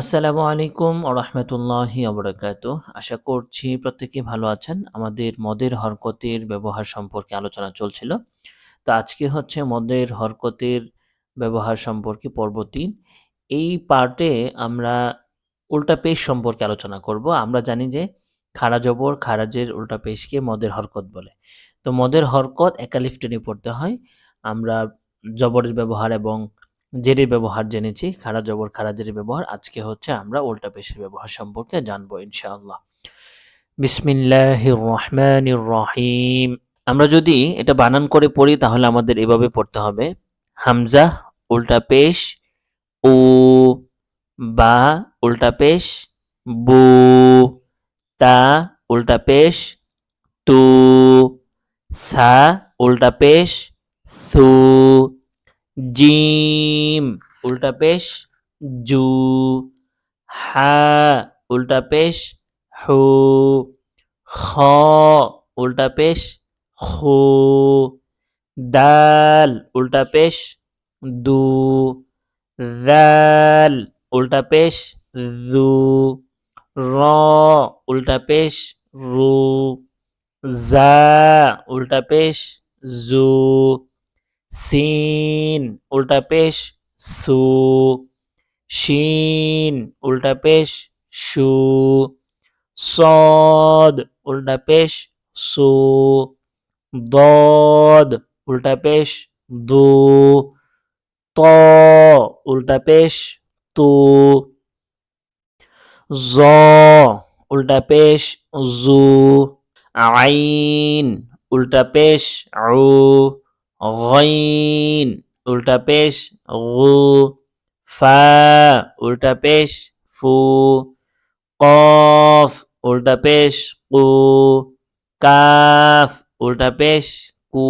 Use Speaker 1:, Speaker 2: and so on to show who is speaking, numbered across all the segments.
Speaker 1: আসসালামু আলাইকুম রহমতুল্লাহি আবরাকাত আশা করছি প্রত্যেকেই ভালো আছেন। আমাদের মদের হরকতের ব্যবহার সম্পর্কে আলোচনা চলছিল। তো আজকে হচ্ছে মদের হরকতের ব্যবহার সম্পর্কে পর্ব তিন। এই পার্টে আমরা উল্টা পেশ সম্পর্কে আলোচনা করব। আমরা জানি যে খারা জবর খারাজের উল্টা পেশকে মদের হরকত বলে। তো মদের হরকত একালিফ টেনে পড়তে হয়। আমরা জবরের ব্যবহার এবং জেরের ব্যবহার জেনেছি, খারা জবর, খারা জেরের ব্যবহার। আজকে হচ্ছে আমরা উল্টা পেশের ব্যবহার সম্পর্কে জানব ইনশাআল্লাহ। বিসমিল্লাহির রহমানির রহিম আমরা যদি এটা বানান করে পড়ি তাহলে আমাদের এভাবে পড়তে হবে। হামজা উল্টা পেশ ও বা উল্টা পেশ, বু, তা উল্টা পেশ, তু, সা উল্টা পেশ, সু জিম। উল্টা পেশ, জু। হা। উল্টা পেশ, হু। খ। উল্টা পেশ খু দাল। উল্টা পেশ, দু। রাল। উল্টা পেশ দু র। উল্টা পেশ, রু। জা উল্টা পেশ, জু। সিন, উল্টা পেশ, সু, শিন, উল্টা পেশ, সু, সদ, উল্টা পেশ, সু, দদ, উল্টা পেশ, দু, ত, উল্টা পেশ, তু, জ, উল্টা পেশ, জু, আইন, উল্টা পেশ আউ غين উল্টা পেশ গু ফা উল্টা পেশ ফু কফ উল্টা পেশ কু কাফ উল্টা পেশ কু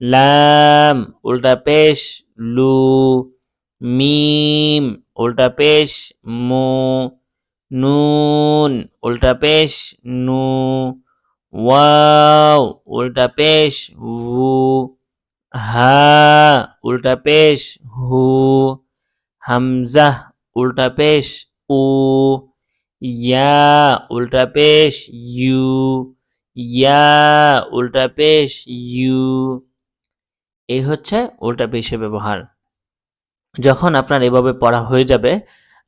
Speaker 1: লাম উল্টা পেশ লু মিম উল্টা পেশ মু নুন উল্টা পেশ নু ওয়াও, উল্টা পেশ উ হা, উল্টা পেশ, হু, হামজা, উল্টা পেশ, উ, ইয়া, উল্টা পেশ, ইউ, ইয়া, উল্টা পেশ, ইউ। এই হচ্ছে উল্টা পেশের ব্যবহার। যখন আপনার এভাবে পড়া হয়ে যাবে,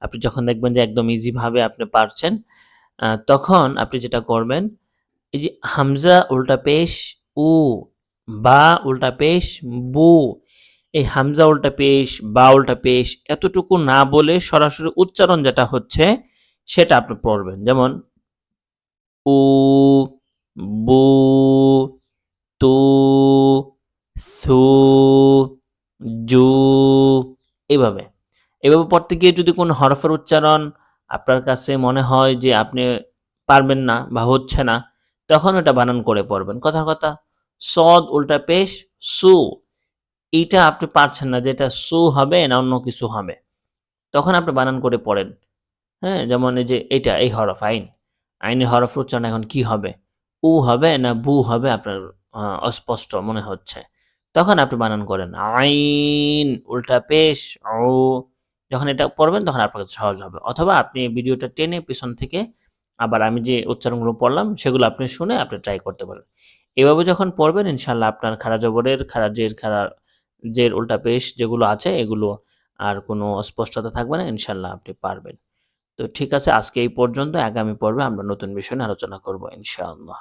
Speaker 1: আপনি যখন দেখবেন যে একদম ইজিভাবে আপনি পারছেন তখন আপনি যেটা করবেন এই যে হামজা উল্টা পেশ, উ, বা উল্টা পেশ, বু, এই হামজা উল্টা পেশ, বা উল্টা পেশ এতটুকু না বলে সরাসরি উচ্চারণ যেটা হচ্ছে সেটা আপনি পড়বেন। যেমন, উ, বু, তু, সু, জু এইভাবে এভাবে পড়তে গিয়ে যদি কোনো হরফের উচ্চারণ আপনার কাছে মনে হয় যে আপনি পারবেন না বা হচ্ছে না তখন ওটা বানান করে পড়বেন। কথার কথা, সদ উল্টা পেশ, সু। এইটা আপনি পারছেন না যে এটা সু হবে না অন্য কিছু হবে। তখন আপনি বানান করে পড়েন। হ্যাঁ যেমন এই যে এটা এই হরফ, আইন। আইনের হরফ উচ্চারণ এখন কি হবে? উ হবে না বু হবে আপনার অস্পষ্ট মনে হচ্ছে। তখন আপনি বানান করেন আইন উল্টা পেশ, ও। যখন এটা পড়বেন তখন আপনার কাছে সহজ হবে। অথবা আপনি ভিডিওটা টেনে পিছন থেকে আবার আমি যে উচ্চারণগুলো পড়লাম, সেগুলো আপনি শুনে আপনি ট্রাই করতে পারেন। এভাবে যখন পড়বেন ইনশাল্লাহ আপনার খারা জবরের, খারা জের খারা জের উল্টা পেশ যেগুলো আছে, এগুলো আর কোনো অস্পষ্টতা থাকবে না ইনশাল্লাহ আপনি পারবেন। তো ঠিক আছে, আজকে এই পর্যন্ত। আগামী পর্বে আমরা নতুন বিষয় নিয়ে আলোচনা করব, ইনশাআল্লাহ।